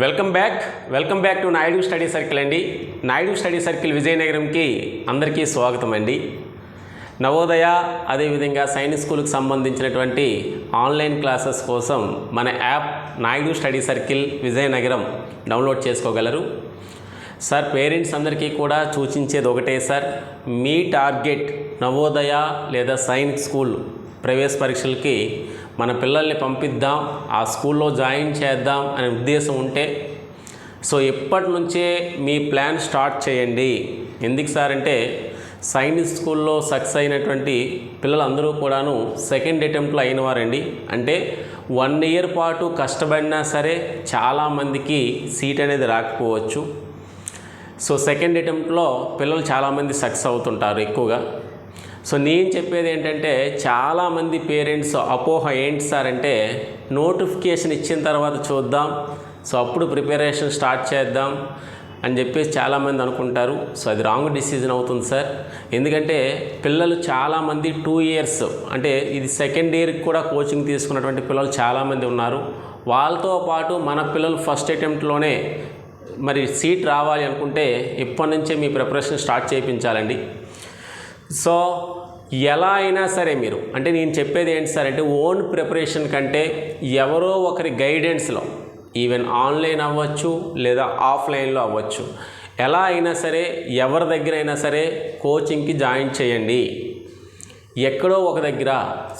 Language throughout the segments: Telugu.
Welcome back. Welcome back to Naidu study circle అండి. నాయుడు స్టడీ సర్కిల్ విజయనగరంకి అందరికీ స్వాగతం అండి. నవోదయ అదేవిధంగా సైనిక్ స్కూల్కి సంబంధించినటువంటి ఆన్లైన్ క్లాసెస్ కోసం మన app Naidu study circle Vizianagaram download చేసుకోగలరు. సార్ పేరెంట్స్ అందరికీ కూడా సూచించేది ఒకటే సార్ మీ టార్గెట్ నవోదయ లేదా సైనిక్ స్కూల్ ప్రవేశ పరీక్షలకి మన పిల్లల్ని పంపిద్దాం ఆ స్కూల్లో జాయిన్ చేద్దాం అనే ఉద్దేశం ఉంటే సో ఎప్పటి నుంచే మీ ప్లాన్ స్టార్ట్ చేయండి. ఎందుకు సార్ అంటే సైనిక్ స్కూల్లో సక్సెస్ అయినటువంటి పిల్లలందరూ కూడాను సెకండ్ అటెంప్ట్లో అయినవారండి. అంటే వన్ ఇయర్ పాటు కష్టపడినా సరే చాలామందికి సీట్ అనేది రాకపోవచ్చు. సో సెకండ్ అటెంప్ట్లో పిల్లలు చాలామంది సక్సెస్ అవుతుంటారు ఎక్కువగా. సో నేను చెప్పేది ఏంటంటే చాలామంది పేరెంట్స్ అపోహ ఏంటి సార్ అంటే నోటిఫికేషన్ ఇచ్చిన తర్వాత చూద్దాం. సో అప్పుడు ప్రిపరేషన్ స్టార్ట్ చేద్దాం అని చెప్పేసి చాలామంది అనుకుంటారు. సో అది రాంగ్ డిసిజన్ అవుతుంది సార్. ఎందుకంటే పిల్లలు చాలామంది టూ ఇయర్స్ అంటే ఇది సెకండ్ ఇయర్కి కూడా కోచింగ్ తీసుకున్నటువంటి పిల్లలు చాలామంది ఉన్నారు. వాళ్ళతో పాటు మన పిల్లలు ఫస్ట్ అటెంప్ట్లోనే మరి సీట్ రావాలి అనుకుంటే ఇప్పటి నుంచే మీ ప్రిపరేషన్ స్టార్ట్ చేయించాలండి. సో ఎలా అయినా సరే మీరు అంటే నేను చెప్పేది ఏంటి సార్ అంటే ఓన్ ప్రిపరేషన్ కంటే ఎవరో ఒకరి గైడెన్స్లో ఈవెన్ ఆన్లైన్ అవ్వచ్చు లేదా ఆఫ్లైన్లో అవ్వచ్చు ఎలా అయినా సరే ఎవరి దగ్గర అయినా సరే కోచింగ్కి జాయిన్ చేయండి. ఎక్కడో ఒక దగ్గర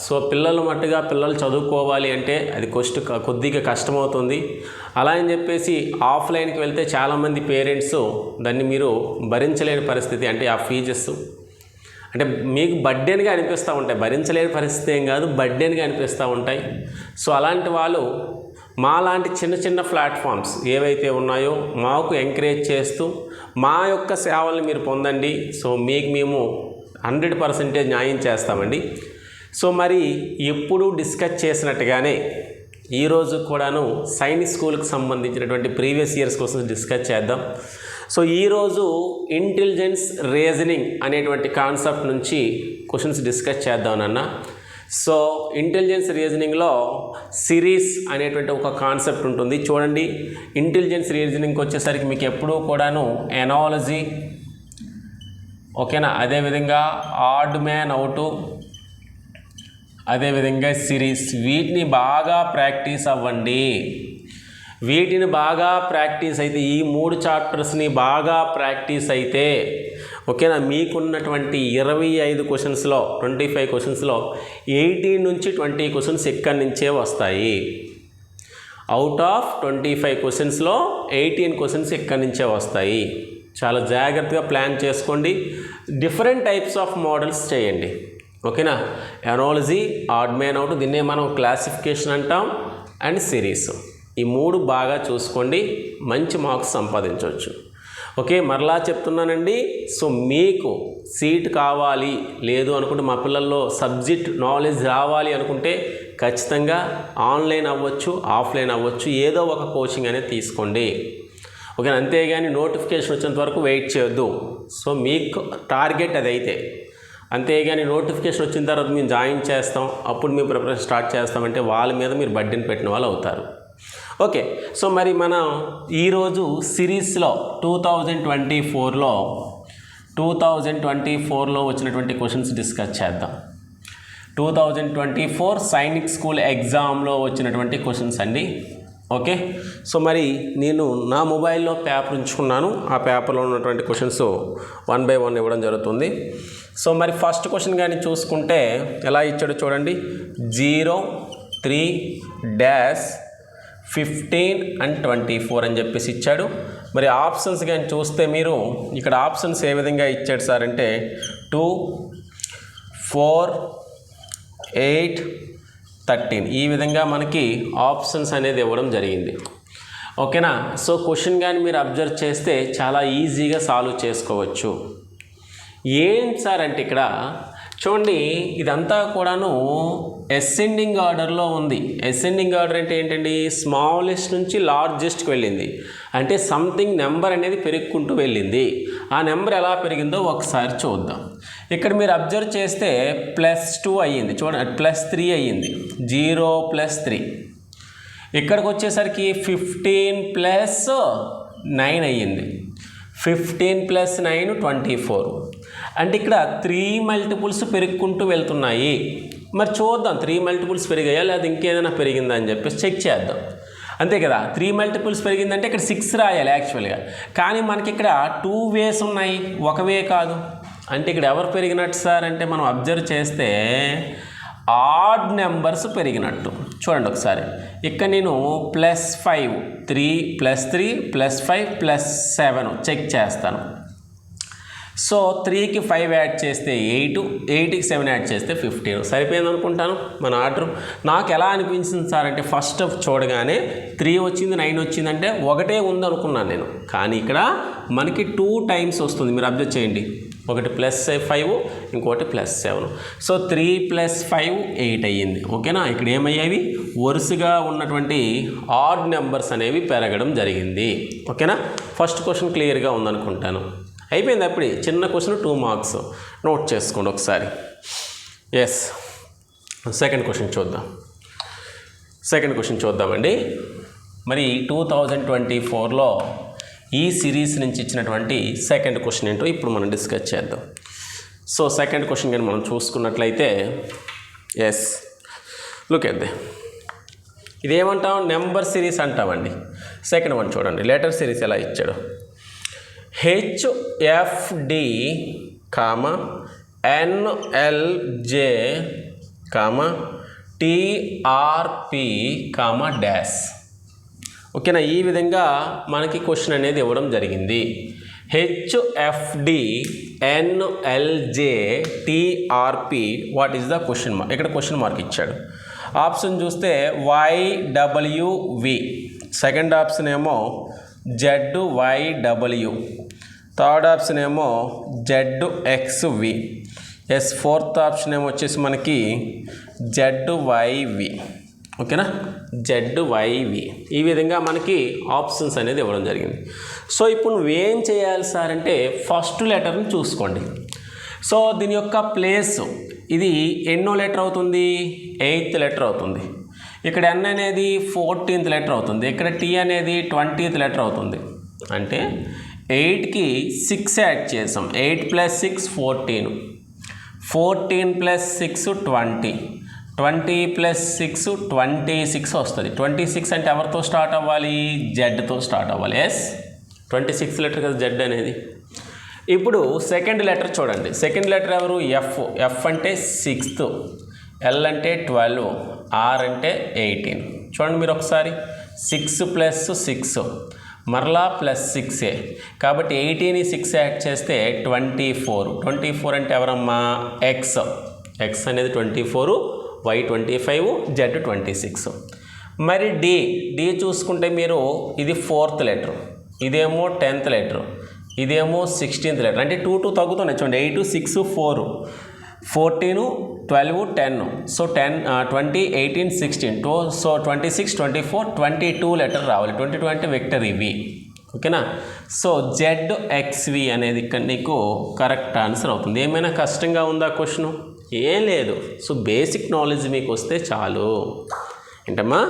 సో పిల్లలు మట్టుగా పిల్లలు చదువుకోవాలి అంటే అది కొస్ట్ కొద్దిగా కష్టమవుతుంది. అలా అని చెప్పేసి ఆఫ్లైన్కి వెళ్తే చాలామంది పేరెంట్స్ దాన్ని మీరు భరించలేని పరిస్థితి అంటే ఆ ఫీజెస్ అంటే మీకు బడ్డెన్గా అనిపిస్తూ ఉంటాయి. భరించలేని పరిస్థితి ఏం కాదు బడ్డెన్గా అనిపిస్తూ ఉంటాయి. సో అలాంటి వాళ్ళు మా లాంటి చిన్న చిన్న ప్లాట్ఫామ్స్ ఏవైతే ఉన్నాయో మాకు ఎంకరేజ్ చేస్తూ మా యొక్క సేవల్ని మీరు పొందండి. సో మీకు మేము హండ్రెడ్ పర్సెంటేజ్ న్యాయం చేస్తామండి. సో మరి ఎప్పుడు డిస్కస్ చేసినట్టుగానే ఈరోజు కూడాను సైనిక్ స్కూల్కి సంబంధించినటువంటి ప్రీవియస్ ఇయర్స్ కోసం డిస్కస్ చేద్దాం. సో ఈరోజు ఇంటెలిజెన్స్ రీజనింగ్ అనేటువంటి కాన్సెప్ట్ నుంచి క్వశ్చన్స్ డిస్కస్ చేద్దాం సో ఇంటెలిజెన్స్ రీజనింగ్లో సిరీస్ అనేటువంటి ఒక కాన్సెప్ట్ ఉంటుంది. చూడండి ఇంటెలిజెన్స్ రీజనింగ్కి వచ్చేసరికి మీకు ఎప్పుడూ కూడాను ఎనాలజీ ఓకేనా? అదేవిధంగా ఆడ్ మ్యాన్ అవుటు అదేవిధంగా సిరీస్ వీటిని బాగా ప్రాక్టీస్ అవ్వండి. వీటిని బాగా ప్రాక్టీస్ అయితే ఈ మూడు చాప్టర్స్ని బాగా ప్రాక్టీస్ అయితే ఓకేనా? మీకున్నటువంటి ఇరవై ఐదు క్వశ్చన్స్లో ట్వంటీ ఫైవ్ క్వశ్చన్స్లో ఎయిటీన్ నుంచి ట్వంటీ క్వశ్చన్స్ ఇక్కడి నుంచే వస్తాయి? అవుట్ ఆఫ్ ట్వంటీ ఫైవ్ క్వశ్చన్స్లో ఎయిటీన్ క్వశ్చన్స్ ఇక్కడి నుంచే వస్తాయి? చాలా జాగ్రత్తగా ప్లాన్ చేసుకోండి. డిఫరెంట్ టైప్స్ ఆఫ్ మోడల్స్ చేయండి. ఓకేనా? ఎనాలజీ ఆడ్ మ్యాన్ అవుట్ దీన్నే మనం క్లాసిఫికేషన్ అంటాం అండ్ సిరీస్ ఈ మూడు బాగా చూసుకోండి మంచి మార్క్స్ సంపాదించవచ్చు. ఓకే మరలా చెప్తున్నానండి. సో మీకు సీట్ కావాలి లేదు అనుకుంటే మా పిల్లల్లో సబ్జెక్ట్ నాలెడ్జ్ రావాలి అనుకుంటే ఖచ్చితంగా ఆన్లైన్ అవ్వచ్చు ఆఫ్లైన్ అవ్వచ్చు ఏదో ఒక కోచింగ్ అనేది తీసుకోండి. ఓకే అంతేగాని నోటిఫికేషన్ వచ్చేంత వరకు వెయిట్ చేయొద్దు. సో మీకు టార్గెట్ అదైతే. అంతేగాని నోటిఫికేషన్ వచ్చిన తర్వాత మేము జాయిన్ చేస్తాం అప్పుడు మేము ప్రిపరేషన్ స్టార్ట్ చేస్తామంటే వాళ్ళ మీద మీరు బడ్డీని పెట్టిన వాళ్ళు అవుతారు. ఓకే. సో మరి మనం ఈరోజు సిరీస్లో టూ థౌజండ్ ట్వంటీ ఫోర్లో టూ థౌజండ్ ట్వంటీ ఫోర్లో వచ్చినటువంటి క్వశ్చన్స్ డిస్కస్ చేద్దాం. Two thousand twenty four Sainik school ఎగ్జామ్లో వచ్చినటువంటి క్వశ్చన్స్ అండి. ఓకే. సో మరి నేను నా మొబైల్లో పేపర్ ఉంచుకున్నాను. ఆ పేపర్లో ఉన్నటువంటి క్వశ్చన్స్ వన్ బై వన్ ఇవ్వడం జరుగుతుంది. సో మరి ఫస్ట్ క్వశ్చన్ కానీ చూసుకుంటే ఎలా ఇచ్చాడో చూడండి. Zero three dash fifteen and twenty four అని చెప్పేసి ఇచ్చాడు. మరి ఆప్షన్స్ కానీ చూస్తే మీరు ఇక్కడ ఆప్షన్స్ ఏ విధంగా ఇచ్చాడు సార్ అంటే టూ ఫోర్ ఎయిట్ థర్టీన్. ఈ విధంగా మనకి ఆప్షన్స్ అనేది ఇవ్వడం జరిగింది. ఓకేనా? సో క్వశ్చన్ కానీ మీరు అబ్జర్వ్ చేస్తే చాలా ఈజీగా సాల్వ్ చేసుకోవచ్చు. ఏంటి సార్ అంటే ఇక్కడ చూడండి ఇదంతా కూడాను ఎసెండింగ్ ఆర్డర్లో ఉంది. ఎసెండింగ్ ఆర్డర్ అంటే ఏంటండి? స్మాలెస్ట్ నుంచి లార్జెస్ట్కి వెళ్ళింది. అంటే సంథింగ్ నెంబర్ అనేది పెరుగుకుంటూ వెళ్ళింది. ఆ నెంబర్ ఎలా పెరిగిందో ఒకసారి చూద్దాం. ఇక్కడ మీరు అబ్జర్వ్ చేస్తే ప్లస్ టూ అయ్యింది. చూడండి ప్లస్ త్రీ అయ్యింది. జీరో ప్లస్ త్రీ ఇక్కడికి వచ్చేసరికి ఫిఫ్టీన్ ప్లస్ నైన్ అయ్యింది. Fifteen plus nine twenty four అంటే ఇక్కడ త్రీ మల్టిపుల్స్ పెరుగుకుంటూ వెళ్తున్నాయి. మరి చూద్దాం త్రీ మల్టిపుల్స్ పెరిగాయా? లేదా ఇంకేదైనా పెరిగిందా అని చెప్పేసి చెక్ చేద్దాం. అంతే కదా త్రీ మల్టిపుల్స్ పెరిగిందంటే ఇక్కడ సిక్స్ రాయాలి యాక్చువల్గా కానీ మనకి ఇక్కడ టూ వేస్ ఉన్నాయి ఒక వే కాదు. అంటే ఇక్కడ ఎవరు పెరిగినట్టు సార్? అంటే మనం అబ్జర్వ్ చేస్తే ఆడ్ నెంబర్స్ పెరిగినట్టు. చూడండి ఒకసారి. ఇక్కడ నేను plus five three plus three plus five plus seven check చేస్తాను. సో త్రీకి ఫైవ్ యాడ్ చేస్తే ఎయిట్ ఎయిట్కి సెవెన్ యాడ్ చేస్తే ఫిఫ్టీన్ సరిపోయింది అనుకుంటాను? మన ఆర్డర్. నాకు ఎలా అనిపించింది సార్ అంటే ఫస్ట్ చూడగానే త్రీ వచ్చింది నైన్ వచ్చిందంటే ఒకటే ఉంది అనుకున్నాను నేను. కానీ ఇక్కడ మనకి టూ టైమ్స్ వస్తుంది. మీరు అబ్జర్వ్ చేయండి. ఒకటి ప్లస్ ఫైవ్ ఇంకోటి plus seven so three plus five eight అయ్యింది. ఓకేనా ఇక్కడ ఏమయ్యేవి? వరుసగా ఉన్నటువంటి ఆడ్ నెంబర్స్ అనేవి పెరగడం జరిగింది. ఓకేనా ఫస్ట్ క్వశ్చన్ క్లియర్గా ఉందనుకుంటాను. అయిపోయింది అప్పుడే. చిన్న క్వశ్చన్ టూ మార్క్స్ నోట్ చేసుకోండి ఒకసారి. ఎస్ సెకండ్ క్వశ్చన్ చూద్దాం. సెకండ్ క్వశ్చన్ చూద్దామండి. మరి టూ థౌజండ్ ట్వంటీ ఫోర్లో ఈ సిరీస్ నుంచి ఇచ్చినటువంటి సెకండ్ క్వశ్చన్ ఏంటో ఇప్పుడు మనం డిస్కస్ చేద్దాం. సో సెకండ్ క్వశ్చన్ కానీ మనం చూసుకున్నట్లయితే ఎస్ లుక్ ఎద్దే ఇదేమంటాం నెంబర్ సిరీస్ అంటామండి సెకండ్ వన్ చూడండి. లెటర్ సిరీస్ ఎలా ఇచ్చాడు? హెచ్ఎఫ్డి కామ ఎన్ఎల్జే కామ టిఆర్పి కామ డ్యాష్ ఓకేనా? ఈ విధంగా మనకి క్వశ్చన్ అనేది ఇవ్వడం జరిగింది. HFD NLJ TRP what is the question mark? ఇక్కడ క్వశ్చన్ మార్క్ ఇచ్చాడు. ఆప్షన్ చూస్తే వైడబ్ల్యూవి సెకండ్ ఆప్షన్ ఏమో జెడ్ వైడబ్ల్యూ థర్డ్ ఆప్షన్ ఏమో Z XV yes fourth option ఏమో వచ్చేసి మనకి జెడ్ వైవి ఓకేనా? జెడ్ వైవి ఈ విధంగా మనకి ఆప్షన్స్ అనేది ఇవ్వడం జరిగింది. సో ఇప్పుడు నువ్వేం చేయాలి సార్ అంటే ఫస్ట్ లెటర్ని చూసుకోండి. సో దీని యొక్క ప్లేస్ ఇది ఎన్నో లెటర్ అవుతుంది? ఎయిత్ లెటర్ అవుతుంది. ఇక్కడ ఎన్ అనేది ఫోర్టీన్త్ లెటర్ అవుతుంది. ఇక్కడ టీ అనేది ట్వంటీత్ లెటర్ అవుతుంది. అంటే ఎయిట్కి సిక్స్ యాడ్ చేసాం. Eight plus six fourteen. Fourteen plus six twenty. Twenty plus six twenty six వస్తుంది. ట్వంటీ సిక్స్ అంటే ఎవరితో స్టార్ట్ అవ్వాలి? జెడ్తో స్టార్ట్ అవ్వాలి. ఎస్ ట్వంటీ సిక్స్ లెటర్ కదా జెడ్ అనేది. ఇప్పుడు సెకండ్ లెటర్ చూడండి. సెకండ్ లెటర్ ఎవరు? ఎఫ్ ఎఫ్ అంటే సిక్స్త్ ఎల్ అంటే ట్వెల్వ్ ఆర్ అంటే ఎయిటీన్ చూడండి మీరు ఒకసారి. సిక్స్ ప్లస్ సిక్స్ మరలా ప్లస్ సిక్సే కాబట్టి ఎయిటీని సిక్స్ యాడ్ చేస్తే ట్వంటీ ఫోర్. ట్వంటీ ఫోర్ అంటే ఎవరమ్మా? ఎక్స్ ఎక్స్ అనేది twenty four Y twenty five Z twenty six. మరి డి డి చూసుకుంటే మీరు ఇది ఫోర్త్ లెటర్. ఇదేమో టెన్త్ లెటర్. ఇదేమో సిక్స్టీన్త్ లెటర్. అంటే టూ టూ తగ్గుతున్నాయి చూడండి. Eight six four. Fourteen twelve ten. So ten twenty eighteen sixteen. Two so twenty six twenty four twenty two letter రావాలి. ట్వంటీ టూ అంటే వెక్టర్ ఇవి ఓకేనా? సో జెడ్ ఎక్స్వి అనేది ఇక్కడ నీకు కరెక్ట్ ఆన్సర్ అవుతుంది. ఏమైనా కష్టంగా ఉందా క్వశ్చన్? ఏం లేదు. సో బేసిక్ నాలెడ్జ్ మీకు వస్తే చాలు. ఏంటమ్మా?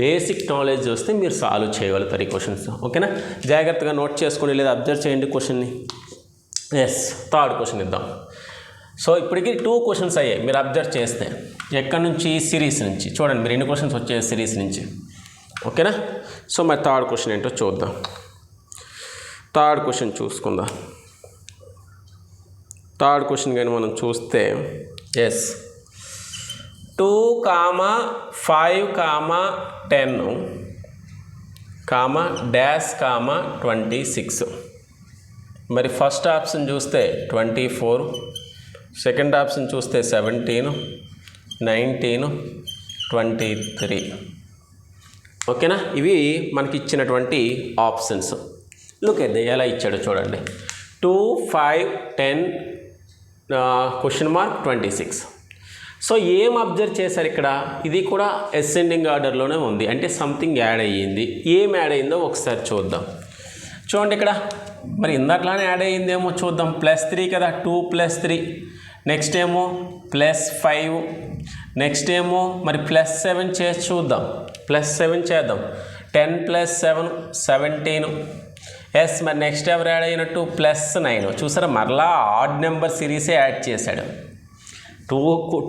బేసిక్ నాలెడ్జ్ వస్తే మీరు సాల్వ్ చేయగలుగుతారు ఈ క్వశ్చన్స్. ఓకేనా? జాగ్రత్తగా నోట్ చేసుకోండి లేదా అబ్జర్వ్ చేయండి క్వశ్చన్ని. ఎస్ థర్డ్ క్వశ్చన్ ఇద్దాం. సో ఇప్పటికి టూ క్వశ్చన్స్ అయ్యాయి. మీరు అబ్జర్వ్ చేస్తే. ఎక్కడి నుంచి? సిరీస్ నుంచి. చూడండి మీరు ఎన్ని క్వశ్చన్స్ వచ్చే సిరీస్ నుంచి? ఓకేనా? సో మరి థర్డ్ క్వశ్చన్ ఏంటో చూద్దాం. థర్డ్ క్వశ్చన్ చూసుకుందాం. థర్డ్ క్వశ్చన్ కానీ మనం చూస్తే yes two comma five comma ten comma dash comma twenty six మరి ఫస్ట్ ఆప్షన్ చూస్తే ట్వంటీ ఫోర్ సెకండ్ ఆప్షన్ చూస్తే సెవెంటీన్ నైన్టీన్ ట్వంటీ త్రీ. ఓకేనా? ఇవి మనకి ఇచ్చినటువంటి ఆప్షన్స్ లుక్ ఎద్ద ఎలా ఇచ్చాడో చూడండి. Two five ten question mark twenty six so ఏం అబ్జర్వ్ చేశారు ఇక్కడ? ఇది కూడా అసెండింగ్ ఆర్డర్లోనే ఉంది. అంటే సంథింగ్ యాడ్ అయ్యింది. ఏం యాడ్ అయ్యిందో ఒకసారి చూద్దాం. చూడండి ఇక్కడ. మరి ఇందాకలానే యాడ్ అయ్యిందేమో చూద్దాం. ప్లస్ త్రీ కదా? టూ ప్లస్ త్రీ నెక్స్ట్ ఏమో? ప్లస్ ఫైవ్ నెక్స్ట్ ఏమో? మరి ప్లస్ సెవెన్ చేసి చూద్దాం. ప్లస్ సెవెన్ చేద్దాం. Ten plus seven seventeen yes మరి నెక్స్ట్ ఎవరు యాడ్ అయినట్టు? ప్లస్ నైన్ చూసారా? మరలా ఆడ్ నెంబర్ సిరీసే యాడ్ చేశాడు. టూ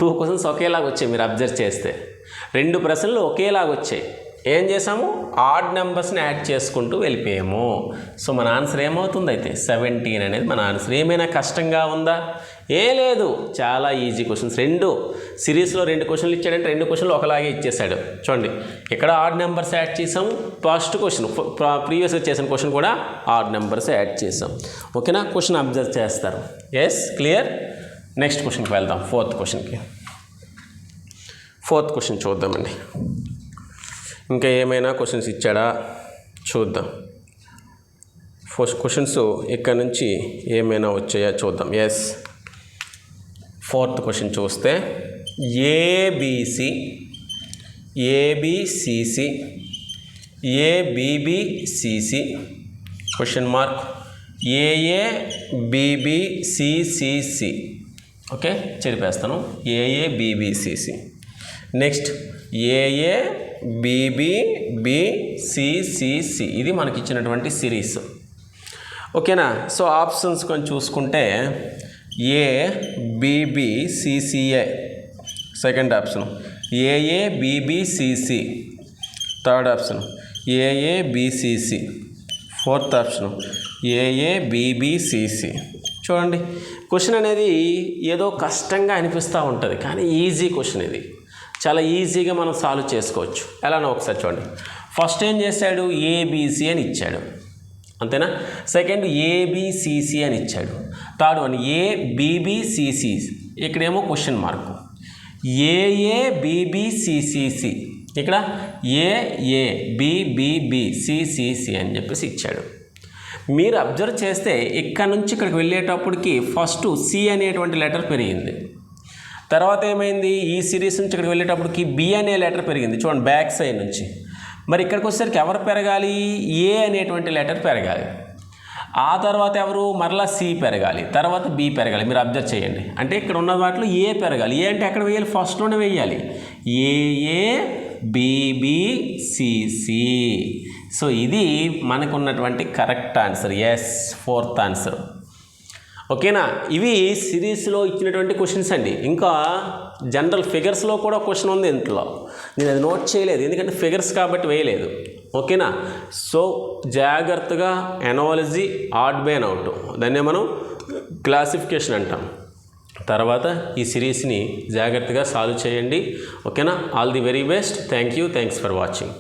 టూ క్వశ్చన్స్ ఒకేలాగా వచ్చాయి మీరు అబ్జర్వ్ చేస్తే. రెండు ప్రశ్నలు ఒకేలాగా వచ్చాయి. ఏం చేసాము ఆడ్ నెంబర్స్ని యాడ్ చేసుకుంటూ వెళ్ళిపోయాము. సో మన ఆన్సర్ ఏమవుతుంది అయితే? సెవెంటీన్ అనేది మన ఆన్సర్ ఏమైనా కష్టంగా ఉందా? ఏ లేదు. చాలా ఈజీ క్వశ్చన్స్ రెండు సిరీస్లో రెండు క్వశ్చన్లు ఇచ్చాడంటే రెండు క్వశ్చన్లు ఒకలాగే ఇచ్చేసాడు చూడండి ఇక్కడ ఆడ్ నెంబర్స్ యాడ్ చేసాం ఫస్ట్ క్వశ్చన్ ప్రీవియస్గా చేసిన క్వశ్చన్ కూడా ఆడ్ నెంబర్స్ యాడ్ చేసాం ఓకేనా? క్వశ్చన్ అబ్జర్వ్ చేస్తారు. ఎస్ క్లియర్ నెక్స్ట్ క్వశ్చన్కి వెళ్దాం. ఫోర్త్ క్వశ్చన్కి ఫోర్త్ క్వశ్చన్ చూద్దామండి. ఇంకా ఏమైనా క్వశ్చన్స్ ఇచ్చాడా? చూద్దాం. ఫస్ట్ క్వశ్చన్స్ ఇక్కడ నుంచి ఏమైనా వచ్చాయా? చూద్దాం. ఎస్ ఫోర్త్ క్వశ్చన్ చూస్తే ABC ABCC ABBCC. Question mark AA BBCCC okay చెరిపేస్తాను. ఏఏ బీబీసీసి నెక్స్ట్ ఏఏ బీబీ ఇది మనకి ఇచ్చినటువంటి సిరీస్ ఓకేనా సో ఆప్షన్స్ కొంచెం చూసుకుంటే A second option AABBCC third option AABCC fourth option AABBCC చూడండి క్వశ్చన్ అనేది ఏదో కష్టంగా అనిపిస్తూ ఉంటుంది కానీ ఈజీ క్వశ్చన్ ఇది. చాలా ఈజీగా మనం సాల్వ్ చేసుకోవచ్చు. ఎలానో ఒకసారి చూడండి. ఫస్ట్ ఏం చేశాడు? ఏబీసీ అని ఇచ్చాడు. అంతేనా? సెకండ్ ఏబిసిసి అని ఇచ్చాడు. థర్డ్ వన్ ఏబిబిసిసి ఇక్కడేమో క్వశ్చన్ మార్క్. ఏఏబిబిసిసిసి ఇక్కడ ఏఏ అని చెప్పేసి ఇచ్చాడు. మీరు అబ్జర్వ్ చేస్తే ఇక్కడ నుంచి ఇక్కడికి వెళ్ళేటప్పటికి ఫస్ట్ సి అనేటువంటి లెటర్ పెరిగింది. తర్వాత ఏమైంది? ఈ సిరీస్ నుంచి ఇక్కడికి వెళ్ళేటప్పటికి బి అనే లెటర్ పెరిగింది. చూడండి బ్యాక్ సైడ్ నుంచి. మరి ఇక్కడికి వచ్చేసరికి ఎవరు పెరగాలి? ఏ అనేటువంటి లెటర్ పెరగాలి. ఆ తర్వాత ఎవరు? మరలా సి పెరగాలి. తర్వాత బి పెరగాలి. మీరు అబ్జర్వ్ చేయండి. అంటే ఇక్కడ ఉన్న వాటిలో ఏ పెరగాలి. ఏ అంటే ఎక్కడ వేయాలి? ఫస్ట్లోనే వేయాలి. ఏఏ బీబీసీసీ సో ఇది మనకున్నటువంటి correct answer yes fourth answer ఓకేనా? ఇవి సిరీస్లో ఇచ్చినటువంటి క్వశ్చన్స్ అండి. ఇంకా జనరల్ ఫిగర్స్లో కూడా క్వశ్చన్ ఉంది ఇంట్లో. నేను అది నోట్ చేయలేదు. ఎందుకంటే ఫిగర్స్ కాబట్టి వేయలేదు. ఓకేనా? సో జాగ్రత్తగా ఎనాలజీ ఆడ్ బైన్ అవుట్. దాన్నే మనం క్లాసిఫికేషన్ అంటాం. తర్వాత ఈ సిరీస్ని జాగ్రత్తగా సాల్వ్ చేయండి. ఓకేనా? All the very best. Thank you. Thanks for watching.